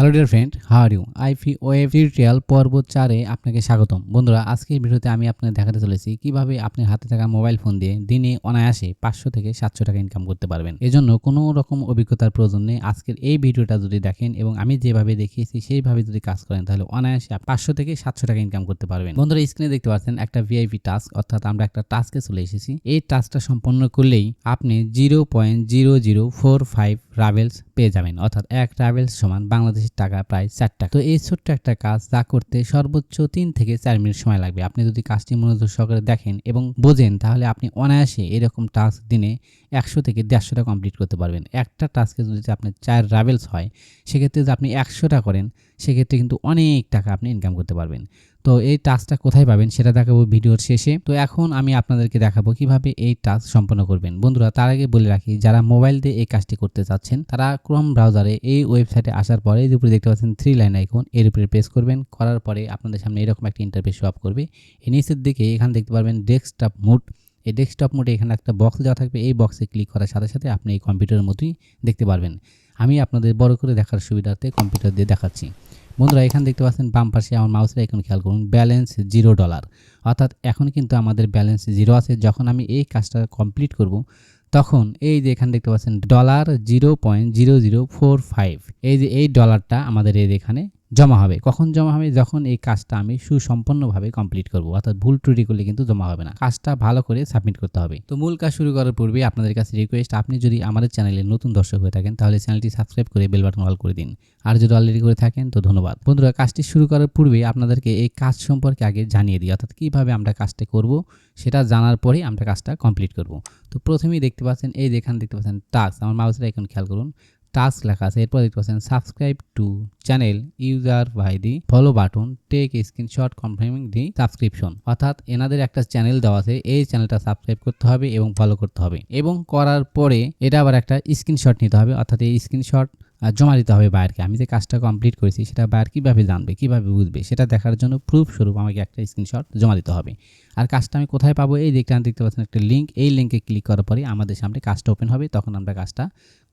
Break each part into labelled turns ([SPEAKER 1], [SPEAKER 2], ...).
[SPEAKER 1] Hello dear friend how are you আইফি web tutorial পর্ব চারে আপনাকে স্বাগতম। বন্ধুরা, আজকের ভিডিওতে আমি আপনাকে দেখাতে চলেছি কীভাবে আপনার হাতে থাকা মোবাইল ফোন দিয়ে দিনে অনায়াসে পাঁচশো থেকে সাতশো টাকা ইনকাম করতে পারবেন। এজন্য কোনো রকম অভিজ্ঞতার প্রয়োজন নেই। আজকের এই ভিডিওটা যদি দেখেন এবং আমি যেভাবে দেখিয়েছি সেইভাবে যদি কাজ করেন, তাহলে অনায়াসে পাঁচশো থেকে সাতশো টাকা ইনকাম করতে পারবেন। বন্ধুরা স্ক্রিনে দেখতে পাচ্ছেন একটা ভিআইপি টাস্ক অর্থাৎ আমরা একটা টাস্কে চলে এসেছি। এই টাস্কটা সম্পন্ন করলেই আপনি zero point zero zero four five রাভেলস পেয়ে যাবেন, অর্থাৎ এক ট্রাভেলস সমান বাংলাদেশের টাকা, প্রায় চার টাকা। তো এই ছোট্ট একটা কাজ যা করতে সর্বোচ্চ তিন থেকে চার মিনিট সময় লাগবে। আপনি যদি কাজটি মনোযোগ সহকারে দেখেন এবং বোঝেন, তাহলে আপনি অনায়াসে এরকম টাস্ক দিনে একশো থেকে দেড়শোটা কমপ্লিট করতে পারবেন। একটা টাস্কে যদি আপনার চার রাভেলস হয়, সেক্ষেত্রে যদি আপনি একশোটা করেন, সেক্ষেত্রে কিন্তু অনেক টাকা আপনি ইনকাম করতে পারবেন। তো এই টাস্কটা কোথায় পাবেন সেটা দেখাবো ভিডিওর শেষে। তো এখন আমি আপনাদেরকে দেখাবো কীভাবে এই টাস্ক সম্পন্ন করবেন। বন্ধুরা, তার আগে বলে রাখি, যারা মোবাইল দিয়ে এই কাজটি করতে চাচ্ছেন, তারা ক্রোম ব্রাউজারে এই ওয়েবসাইটে আসার পরে এই উপরে দেখতে পাচ্ছেন থ্রি লাইন আইকন এর উপরে প্রেস করবেন। করার পরে আপনাদের সামনে এরকম একটা ইন্টারফেস শো আপ করবে। এই নিচের দিকে এখানে দেখতে পারবেন ডেস্কটপ মোড এই ডেস্কটপ মোডে এখানে একটা বক্স দেওয়া থাকবে। এই বক্সে ক্লিক করার সাথে সাথে আপনি এই কম্পিউটারের মতোই দেখতে পারবেন। আমি আপনাদের বড় করে দেখার সুবিধার্থে কম্পিউটার দিয়ে দেখাচ্ছি। বন্ধুরা, এখানে দেখতে পাচ্ছেন বাম পাশে আমার মাউসের এখন খেয়াল করুন ব্যালেন্স জিরো ডলার অর্থাৎ এখন কিন্তু আমাদের ব্যালেন্স জিরো আছে। যখন আমি এই কাজটা কমপ্লিট করব, তখন এই যে এখানে দেখতে পাচ্ছেন dollar zero point zero zero four five এই যে এই ডলারটা আমাদের এই এখানে জমা হবে। কখন জমা হবে? যখন এই কাজটা আমি সুসম্পন্নভাবে কমপ্লিট করব। অর্থাৎ ভুল ত্রুটি করলে কিন্তু জমা হবে না। কাজটা ভালো করে সাবমিট করতে হবে। তো মূল কাজ শুরু করার পূর্বে আপনাদের কাছে রিকোয়েস্ট আপনি যদি আমাদের চ্যানেলে নতুন দর্শক হয়ে থাকেন, তাহলে চ্যানেলটি সাবস্ক্রাইব করে বেল বাটন অল করে দিন। আর যদি অলরেডি করে থাকেন, তো ধন্যবাদ। বন্ধুরা, কাজটি শুরু করার পূর্বে আপনাদেরকে এই কাজ সম্পর্কে আগে জানিয়ে দিই। অর্থাৎ কীভাবে আমরা কাজটা করব, সেটা জানার পরেই আমরা কাজটা কমপ্লিট করব। তো প্রথমেই দেখতে পাচ্ছেন, এই যেখানে দেখতে পাচ্ছেন টাস্ক আমার মাউসের এখন খেয়াল করুন। টাস্ক লেখা আছে। এরপর দেখতে পাচ্ছেন subscribe to channel user by the follow button take screenshot confirming the subscription অর্থাৎ এনাদের একটা চ্যানেল দেওয়া আছে, এই চ্যানেলটা সাবস্ক্রাইব করতে হবে এবং ফলো করতে হবে। এবং করার পরে এটা আবার একটা স্ক্রিনশট নিতে হবে। অর্থাৎ এই স্ক্রিনশট জমা দিতে হবে বায়ারকে। আমি যে কাজটা কমপ্লিট করেছি, সেটা বায়ার কীভাবে জানবে, কীভাবে বুঝবে, সেটা দেখার জন্য প্রুফ স্বরূপ আমাকে একটা স্ক্রিনশট জমা দিতে হবে। আর কাজটা আমি কোথায় পাবো, এই দেখতে দেখতে পাচ্ছেন একটা লিঙ্ক এই লিঙ্কে ক্লিক করার পরে আমাদের সামনে কাজটা ওপেন হবে, তখন আমরা কাজটা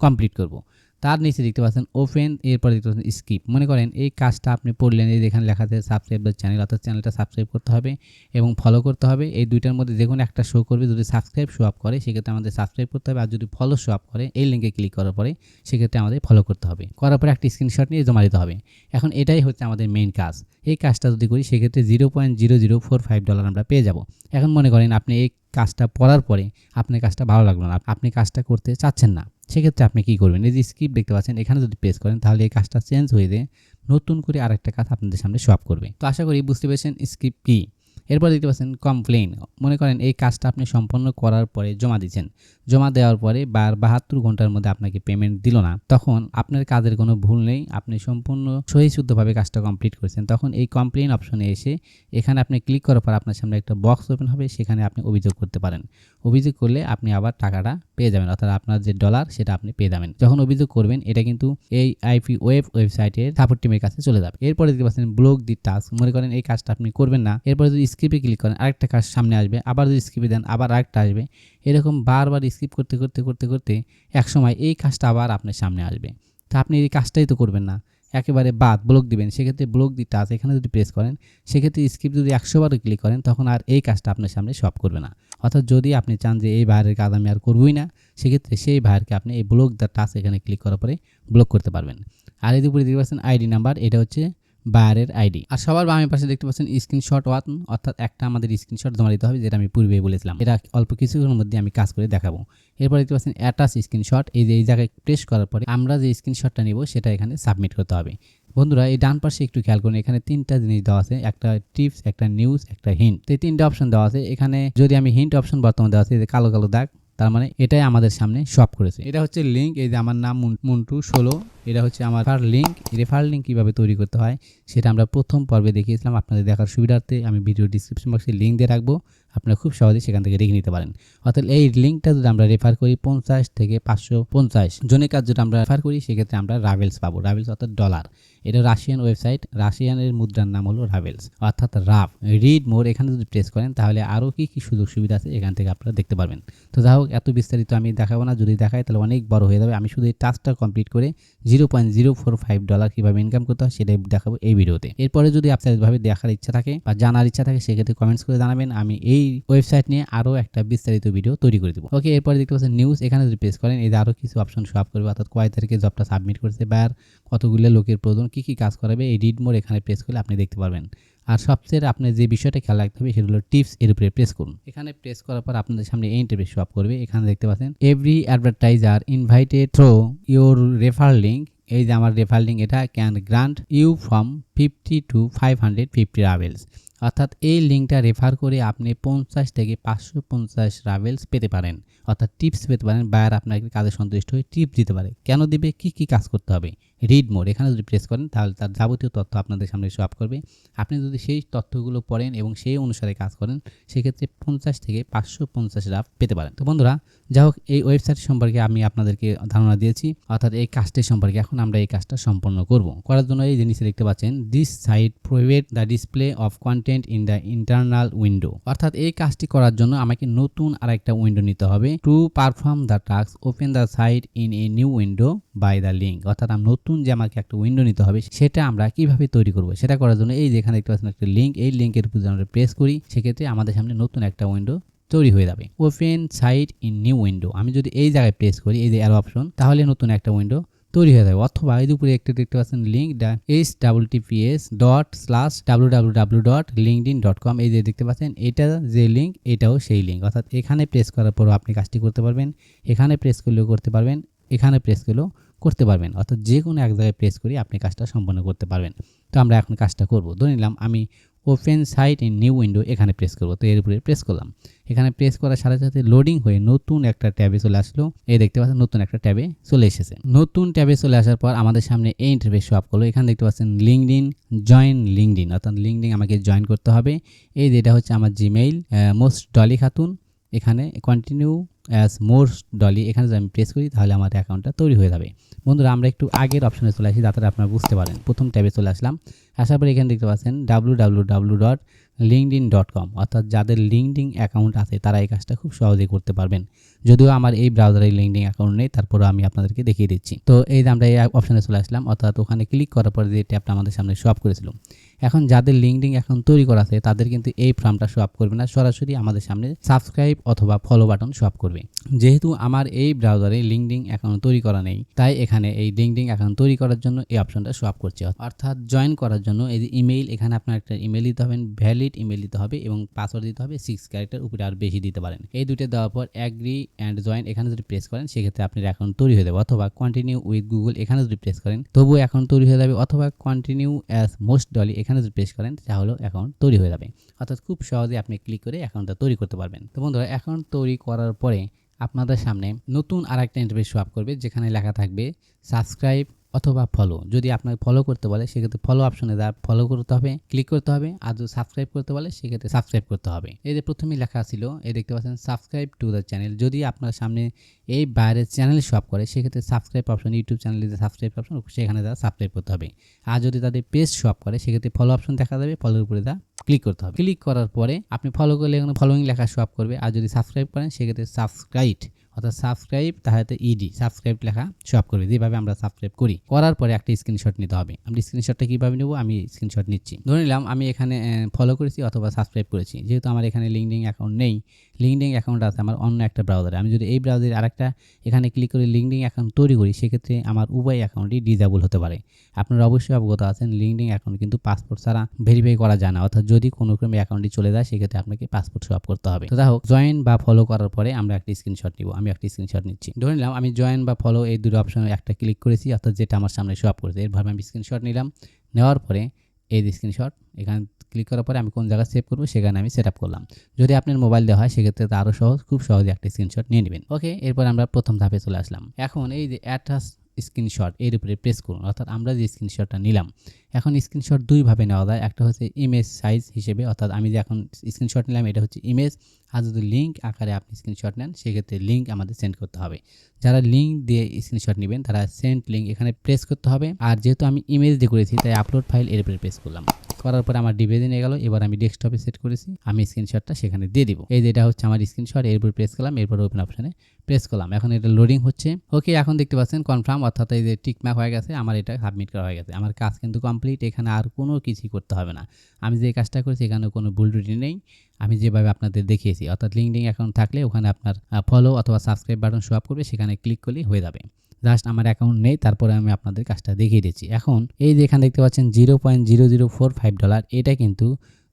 [SPEAKER 1] কমপ্লিট করব। তার নিচে দেখতে পাচ্ছেন ওপেন এরপর দেখতে পাচ্ছেন স্কিপ মনে করেন এই কাজটা আপনি পড়লেন, এই যেখানে লেখা আছে সাবস্ক্রাইব দ্য চ্যানেল অর্থাৎ চ্যানেলটা সাবস্ক্রাইব করতে হবে এবং ফলো করতে হবে। এই দুইটার মধ্যে কোনো একটা শো করবে, যদি সাবস্ক্রাইব শো আপ করে, সেক্ষেত্রে আমাদের সাবস্ক্রাইব করতে হবে। আর যদি ফলো শো আপ করে, এই লিঙ্কে ক্লিক করার পরে, সেক্ষেত্রে আমাদের ফলো করতে হবে। করার পরে একটা স্ক্রিনশট নিয়ে জমা দিতে হবে। এখন এটাই হচ্ছে আমাদের মেইন কাজ। এই কাজটা যদি করি, সেক্ষেত্রে zero point zero zero four five dollar আমরা পেয়ে যাব। এখন মনে করেন আপনি এই কাজটা পড়ার পরে আপনার কাজটা ভালো লাগল না। আপনি কাজটা করতে চাচ্ছেন না। সেক্ষেত্রে আপনি কী করবেন? এই যে স্ক্রিপ্ট দেখতে পাচ্ছেন, এখানে যদি প্রেস করেন, তাহলে এই কাজটা চেঞ্জ হয়ে যায়। নতুন করে আরেকটা কাজ আপনাদের সামনে শো করবে। তো আশা করি বুঝতে পেরেছেন স্ক্রিপ্ট কী? এরপর দেখতে পাচ্ছেন কমপ্লেন মনে করেন এই কাজটা আপনি সম্পন্ন করার পরে জমা দিচ্ছেন। জমা দেওয়ার পরে বার বাহাত্তর ঘণ্টার মধ্যে আপনাকে পেমেন্ট দিল না। তখন আপনার কাজের কোনো ভুল নেই, আপনি সম্পূর্ণ সহি শুদ্ধভাবে কাজটা কমপ্লিট করেছেন। তখন এই কমপ্লেন অপশনে এসে এখানে আপনি ক্লিক করার পর আপনার সামনে একটা বক্স ওপেন হবে, সেখানে আপনি অভিযোগ করতে পারেন। অভিযোগ করলে আপনি আবার টাকাটা পেয়ে যাবেন, অর্থাৎ আপনার যে ডলার সেটা আপনি পেয়ে যাবেন। যখন অভিযোগ করবেন, এটা কিন্তু এই আইপি ওয়েব ওয়েবসাইটের সাপোর্ট টিমের কাছে চলে যাবে। এরপরে দেখতে পাচ্ছেন ব্লক দি টাস্ক মনে করেন এই কাজটা আপনি করবেন না। এরপরে যদি স্ক্রিপে ক্লিক করেন, আরেকটা কাজ সামনে আসবে, আবার যদি স্ক্রিপে দেন, আবার আরেকটা আসবে। এরকম বারবার স্কিপ করতে করতে করতে করতে এক সময় এই কাজটা আবার আপনার সামনে আসবে। তা আপনি এই কাজটাই তো করবেন না। একেবারে বাদ ব্লক দিবেন। সেক্ষেত্রে ব্লক দি টাচ এখানে যদি প্রেস করেন, সেক্ষেত্রে স্কিপ যদি একশোবারও ক্লিক করেন, তখন আর এই কাজটা আপনার সামনে সব করবে না। অর্থাৎ যদি আপনি চান যে এই বাইরের কাজ আমি আর করবই না, সেক্ষেত্রে সেই ভাইয়েরকে আপনি এই ব্লক দ্য টাচ এখানে ক্লিক করার পরে ব্লক করতে পারবেন। আর এই উপরে দেখতে আইডি নাম্বার এটা হচ্ছে বায়ারের আইডি। আর সবার বামের পাশে দেখতে পাচ্ছেন স্ক্রিনশট ওয়ান অর্থাৎ একটা আমাদের স্ক্রিনশট জমা দিতে হবে, যেটা আমি পূর্বেই বলেছিলাম। এটা অল্প কিছুক্ষণের মধ্যে আমি কাজ করে দেখাবো। এরপর দেখতে পাচ্ছেন অ্যাটাচ স্ক্রিনশট এই যে, এই জায়গায় প্রেস করার পরে আমরা যে স্ক্রিনশটটা নেব, সেটা এখানে সাবমিট করতে হবে। বন্ধুরা, এই ডান পাশে একটু খেয়াল করুন, এখানে তিনটা জিনিস দেওয়া আছে, একটা টিপস একটা নিউজ একটা হিন্ট এই তিনটা অপশন দেওয়া আছে। এখানে যদি আমি হিন্ট অপশন বর্তমানে দেওয়া আছে কালো কালো দাগ, তার মানে এটাই আমাদের সামনে শপ করেছে। এটা হচ্ছে লিঙ্ক এই যে আমার নাম মুন্টু ষোলো এটা হচ্ছে আমার রেফার লিঙ্ক রেফার লিঙ্ক কীভাবে তৈরি করতে হয়, সেটা আমরা প্রথম পর্বে দেখিয়েছিলাম। আপনাদের দেখার সুবিধার্থে আমি ভিডিও ডিসক্রিপশন বক্সে লিঙ্ক দিয়ে রাখব। আপনারা খুব সহজে সেখান থেকে দেখে নিতে পারেন। অর্থাৎ এই লিঙ্কটা যদি আমরা রেফার করি পঞ্চাশ থেকে পাঁচশো পঞ্চাশ জনের কাজ যদি আমরা রেফার করি, সেক্ষেত্রে আমরা রাভেলস পাবো। রাভেলস অর্থাৎ ডলার এটা রাশিয়ান ওয়েবসাইট রাশিয়ানের মুদ্রার নাম হলো রাভেলস অর্থাৎ রাফ রিড মোর এখানে যদি প্রেস করেন, তাহলে আরও কী কী সুযোগ সুবিধা আছে এখান থেকে আপনারা দেখতে পারবেন। তো যাই হোক, এত বিস্তারিত আমি দেখাবো না। যদি দেখাই, তাহলে অনেক বড় হয়ে যাবে। আমি শুধু এই টাস্কটা কমপ্লিট করে zero point zero four five dollar কীভাবে ইনকাম করতে হয় সেটাই দেখাবো এই ভিডিওতে। এরপরে যদি আপনার ভাবে দেখার ইচ্ছা থাকে বা জানার ইচ্ছা থাকে, সেক্ষেত্রে কমেন্টস করে জানাবেন। আমি এই ওয়েবসাইট নিয়ে আরও একটা বিস্তারিত ভিডিও তৈরি করে দেবো। ওকে এরপরে দেখতে পাচ্ছেন নিউজ এখানে যদি প্রেস করেন যে আরও কিছু অপশন শো আপ করবে, অর্থাৎ কয় তারিখে জবটা সাবমিট করেছে, বা কতগুলো লোকের প্রয়োজন, কী কী কাজ করাবে, এই রিড মোড এখানে প্রেস করলে আপনি দেখতে পারবেন। আর সবচেয়ে আপনার যে বিষয়টা খেয়াল রাখতে হবে, সেটা হলো টিপস এর উপরে প্রেস করুন। এখানে প্রেস করার পর আপনাদের সামনে এই ইন্টারভিউ শো আপ করবে। এখানে দেখতে পাচ্ছেন every advertiser invited through your refer link এই যে আমার রেফার লিঙ্ক এটা can grant you from fifty to five hundred fifty রাভেলস অর্থাৎ এই লিঙ্কটা রেফার করে আপনি পঞ্চাশ থেকে পাঁচশো পঞ্চাশ রাভেলস পেতে পারেন। অর্থাৎ টিপস পেতে পারেন বায়ার আপনাকে কাজে সন্তুষ্ট হয়ে টিপস দিতে পারে। কেন দেবে? কি কি কাজ করতে হবে? রিড মোড এখানে যদি প্রেস করেন, তাহলে তার যাবতীয় তথ্য আপনাদের সামনে শো আপ করবে। আপনি যদি সেই তথ্যগুলো পড়েন এবং সেই অনুসারে কাজ করেন, সেক্ষেত্রে পঞ্চাশ থেকে পাঁচশো পঞ্চাশ রাফ পেতে পারেন। তো বন্ধুরা, যা হোক, এই ওয়েবসাইট সম্পর্কে আমি আপনাদেরকে ধারণা দিয়েছি, অর্থাৎ এই কাজটি সম্পর্কে এখন আমরা এই কাজটা সম্পন্ন করব। করার জন্য এই জিনিসে দেখতে পাচ্ছেন this site provide the display of content in the internal window অর্থাৎ এই কাজটি করার জন্য আমাকে নতুন আরেকটা উইন্ডো নিতে হবে। To perform the task open the site in a new window by the link অর্থাৎ আমি নতুন যে আমাকে একটা উইন্ডো নিতে হবে, সেটা আমরা কীভাবে তৈরি করব? সেটা করার জন্য এই যেখানে দেখতে পাচ্ছেন একটা লিঙ্ক এই লিঙ্কের উপর আমরা প্রেস করি, সেক্ষেত্রে আমাদের সামনে নতুন একটা উইন্ডো তৈরি হয়ে যাবে। Open site in new window আমি যদি এই জায়গায় প্রেস করি, এই যে অ্যারো অপশন তাহলে নতুন একটা উইন্ডো তৈরি হয়ে যাবে। অথবা এই উপরে একটা দেখতে পাচ্ছেন link H double TPS dot slash W W W dot LinkedIn dot com এই যে দেখতে পাচ্ছেন, এটা যে লিঙ্ক এটাও সেই লিঙ্ক অর্থাৎ এখানে প্রেস করার পরও আপনি কাজটি করতে পারবেন, এখানে প্রেস করলেও করতে পারবেন, এখানে প্রেস করলেও করতে পারবেন। অর্থাৎ যে কোনো এক জায়গায় প্রেস করে আপনি কাজটা সম্পন্ন করতে পারবেন। তো আমরা এখন কাজটা করব। ধরে নিলাম আমি open site in new window এখানে প্রেস করব। তো এর উপরে প্রেস করলাম। এখানে প্রেস করার সাথে সাথে লোডিং হয়ে নতুন একটা ট্যাবে চলে আসলো। এই দেখতে পাচ্ছেন নতুন একটা ট্যাবে চলে এসেছে। নতুন ট্যাবে চলে আসার পর আমাদের সামনে এই ইন্টারফেস শো আপ করল। এখানে দেখতে পাচ্ছেন লিঙ্কডিন জয়েন লিঙ্কডিন অর্থাৎ লিঙ্কডিন আমাকে জয়েন করতে হবে। এই যেটা হচ্ছে আমার জিমেইল মোস্ট ডলি খাতুন। এখানে কন্টিনিউ অ্যাজ মোর ডলি, এখানে যদি আমি প্রেস করি, তাহলে আমার অ্যাকাউন্টটা তৈরি হয়ে যাবে। বন্ধুরা, আমরা একটু আগের অপশনে চলে আসি, যাতে আপনারা বুঝতে পারেন। প্রথম ট্যাবে চলে আসলাম। আসার পরে এখানে দেখতে পাচ্ছেন W W W dot LinkedIn dot com অর্থাৎ যাদের লিঙ্কডিন অ্যাকাউন্ট আছে তারা এই কাজটা খুব সহজেই করতে পারবেন। যদিও আমার এই ব্রাউজারে লিঙ্কডিন অ্যাকাউন্ট নেই তারপরে আমি আপনাদেরকে দেখিয়ে দিচ্ছি। তো এই যে আমরা এই অপশানে চলে আসলাম, অর্থাৎ ওখানে ক্লিক করার পরে যে ট্যাবটা আমাদের সামনে আপ করেছিল। এখন যাদের লিঙ্কডিন অ্যাকাউন্ট তৈরি করা আছে, তাদের কিন্তু এই ফর্মটা আপ করবে না, সরাসরি আমাদের সামনে সাবস্ক্রাইব অথবা ফলো বাটন আপ করবে। যেহেতু আমার এই ব্রাউজারে লিঙ্কডিন অ্যাকাউন্ট তৈরি করা নেই, তাই এখানে এই লিঙ্কডিন অ্যাকাউন্ট তৈরি করার জন্য এই অপশনটা আপ করছে। অর্থাৎ জয়েন করার জন্য এই যে ইমেইল এখানে আপনার একটা ইমেল দিতে হবে ভ্যালিড ইমেল দিতে হবে এবং পাসওয়ার্ড দিতে হবে সিক্স ক্যারেক্টার উপরে আর বেশি দিতে পারেন। এই দুটো দেওয়ার পর অ্যাগ্রি অ্যান্ড জয়েন এখানে যদি প্রেস করেন, সেক্ষেত্রে আপনার অ্যাকাউন্ট তৈরি হয়ে যাবে অথবা কন্টিনিউ উইথ গুগল এখানে যদি প্রেস করেন, তবুও অ্যাকাউন্ট তৈরি হয়ে যাবে অথবা কন্টিনিউ অ্যাজ মোস্ট ডলি এখানে যদি প্রেস করেন, তাহলে অ্যাকাউন্ট তৈরি হয়ে যাবে। অর্থাৎ খুব সহজে আপনি ক্লিক করে অ্যাকাউন্টটা তৈরি করতে পারবেন। তো বন্ধুরা অ্যাকাউন্ট তৈরি করার পরে আপনাদের সামনে নতুন আর একটা ইন্টারভিউ শো আপ করবে, যেখানে লেখা থাকবে সাবস্ক্রাইব অথবা ফলো যদি আপনাকে ফলো করতে বলে, সেক্ষেত্রে ফলো অপশনে যা ফলো করতে হবে ক্লিক করতে হবে, আর যদি সাবস্ক্রাইব করতে বলে, সেক্ষেত্রে সাবস্ক্রাইব করতে হবে। এই যে প্রথমেই লেখা ছিল, এই দেখতে পাচ্ছেন সাবস্ক্রাইব টু দ্য চ্যানেল যদি আপনার সামনে এই বাইরের চ্যানেল শপ করে, সেক্ষেত্রে সাবস্ক্রাইব অপশন ইউটিউব চ্যানেলে যে সাবস্ক্রাইব অপশন সেখানে তারা সাবস্ক্রাইব করতে হবে। আর যদি তাদের পেজ শপ করে, সেক্ষেত্রে ফলো অপশন দেখা যাবে ফলোর উপরে দা ক্লিক করতে হবে। ক্লিক করার পরে আপনি ফলো করলে এখানে ফলোইং লেখা শপ করবে, আর যদি সাবস্ক্রাইব করেন, সেক্ষেত্রে সাবস্ক্রাইব অর্থাৎ সাবস্ক্রাইব তাহলে ইডি সাবস্ক্রাইব লেখা শপ করবে যেভাবে আমরা সাবস্ক্রাইব করি। করার পরে একটা স্ক্রিনশট নিতে হবে। আমি স্ক্রিনশটটা কীভাবে নেব? আমি স্ক্রিনশট নিচ্ছি। ধরে নিলাম আমি এখানে ফলো করেছি অথবা সাবস্ক্রাইব করেছি। যেহেতু আমার এখানে লিঙ্কডিং অ্যাকাউন্ট নেই লিঙ্কডিং অ্যাকাউন্ট আছে আমার অন্য একটা ব্রাউজারে আমি যদি এই ব্রাউজারে আরেকটা এখানে ক্লিক করে লিঙ্কডিং অ্যাকাউন্ট তৈরি করি, সেক্ষেত্রে আমার উভয় অ্যাকাউন্টই ডিজেবল হতে পারে। আপনারা অবশ্যই অবগত আছেন লিঙ্কডিং অ্যাকাউন্ট কিন্তু পাসপোর্ট ছাড়া ভেরিফাই করা যায় না। অর্থাৎ যদি কোনো ক্রমে অ্যাকাউন্টটি চলে যায়, সেক্ষেত্রে আপনাকে পাসপোর্ট শো আপ করতে হবে। তো যাই হোক জয়েন বা ফলো করার পরে আমরা একটা স্ক্রিনশট নিব। আমি একটা স্ক্রিনশট নিচ্ছি। ধরে নিলাম আমি জয়েন বা ফলো এই দুটো অপশনে একটা ক্লিক করেছি, অর্থাৎ যেটা আমার সামনে শো আপ করেছে। এরভাবে আমি স্ক্রিনশট নিলাম। নেওয়ার পরে এই যে স্ক্রিনশট এখানে ক্লিক করার পরে আমি কোন জায়গায় সেভ করব সেখানে আমি সেট আপ করলাম। যদি আপনার মোবাইল দেওয়া হয়, সেক্ষেত্রে আরও সহজ, খুব সহজে একটা স্ক্রিনশট নিয়ে নেবেন। ওকে এরপর আমরা প্রথম ধাপে চলে আসলাম। এখন এই যে অ্যাটাচ স্ক্রিনশট এর উপরে প্রেস করুন, অর্থাৎ আমরা যে স্ক্রিনশটটা নিলাম, এখন স্ক্রিনশট দুইভাবে নেওয়া যায়, একটা হচ্ছে ইমেজ সাইজ হিসেবে, অর্থাৎ আমি যে এখন স্ক্রিনশট নিলাম, এটা হচ্ছে ইমেজ আর যদি লিঙ্ক আকারে আপনি স্ক্রিনশট নেন, সেক্ষেত্রে লিঙ্ক আমাদের সেন্ড করতে হবে। যারা লিঙ্ক দিয়ে স্ক্রিনশট নেবেন, তারা সেন্ড লিঙ্ক এখানে প্রেস করতে হবে, আর যেহেতু আমি ইমেজ দিয়ে করেছি, তাই আপলোড ফাইল এর উপরে প্রেস করলাম। করার পরে আমার ডিভাইসে নিয়ে গেল, এবার আমি ডেস্কটপে সেট করেছি, আমি স্ক্রিনশটটা সেখানে দিয়ে দিব। এই যে এটা হচ্ছে আমার স্ক্রিনশট এরপর প্রেস করলাম, এরপর ওপেন অপশনে প্রেস করলাম। এখন এটা লোডিং হচ্ছে। ওকে এখন দেখতে পাচ্ছেন কনফার্ম অর্থাৎ এই যে টিকমার্ক হয়ে গেছে, আমার এটা সাবমিট করা হয়ে গেছে। আমার কাজ কিন্তু কমপ্লিট এখানে আর কোনো কিছুই করতে হবে না। আমি যে কাজটা করেছি, এখানে কোনো ভুল ত্রুটি নেই। আমি যেভাবে আপনাদের দেখিয়েছি, অর্থাৎ লিঙ্কডিং অ্যাকাউন্ট থাকলে ওখানে আপনার ফলো অথবা সাবস্ক্রাইব বাটন শো আপ করবে, সেখানে ক্লিক করলেই হয়ে যাবে। জাস্ট আমার অ্যাকাউন্ট নেই, তারপরে আমি আপনাদের কাজটা দেখিয়ে দিচ্ছি। এখন এই যে এখানে দেখতে পাচ্ছেন zero point zero zero four five dollar এটা কিন্তু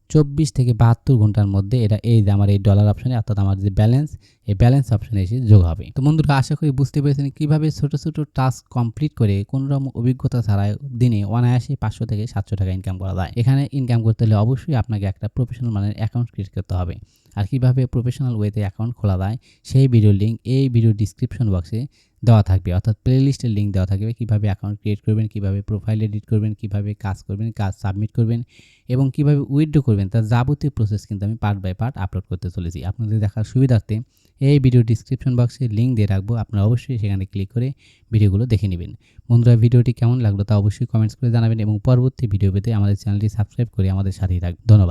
[SPEAKER 1] চব্বিশ থেকে বাহাত্তর ঘণ্টার মধ্যে এটা এই যে আমার এই ডলার অপশানে অর্থাৎ আমার যে ব্যালেন্স এই ব্যালেন্স অপশনে এসে যোগ হবে। তো বন্ধুরা, আশা করি বুঝতে পেরেছেন কীভাবে ছোটো ছোটো টাস্ক কমপ্লিট করে কোনো রকম অভিজ্ঞতা ছাড়াই দিনে অনায়াসে পাঁচশো থেকে সাতশো টাকা ইনকাম করা যায়। এখানে ইনকাম করতে হলে অবশ্যই আপনাকে একটা প্রফেশনাল মানের অ্যাকাউন্ট ক্রিয়েট করতে হবে। আর কীভাবে প্রফেশনাল ওয়েতে অ্যাকাউন্ট খোলা যায়, সেই ভিডিও লিঙ্ক এই ভিডিও ডিসক্রিপশন বক্সে দেওয়া থাকবে। অর্থাৎ প্লে লিস্টের লিঙ্ক দেওয়া থাকবে। কীভাবে অ্যাকাউন্ট ক্রিয়েট করবেন, কীভাবে প্রোফাইল এডিট করবেন, কীভাবে কাজ করবেন, কাজ সাবমিট করবেন এবং কীভাবে উইথড্র করবেন, তার যাবতীয় প্রসেস কিন্তু আমি পার্ট বাই পার্ট আপলোড করতে চলেছি। আপনাদের দেখার সুবিধার্থে এই ভিডিও ডিসক্রিপশন বক্সে লিঙ্ক দিয়ে রাখব। আপনারা অবশ্যই সেখানে ক্লিক করে ভিডিওগুলো দেখে নেবেন। বন্ধুরা, ভিডিওটি কেমন লাগল তা অবশ্যই কমেন্টস করে জানাবেন এবং পরবর্তী ভিডিও পেতে আমাদের চ্যানেলটি সাবস্ক্রাইব করে আমাদের সাথেই থাকবেন। ধন্যবাদ।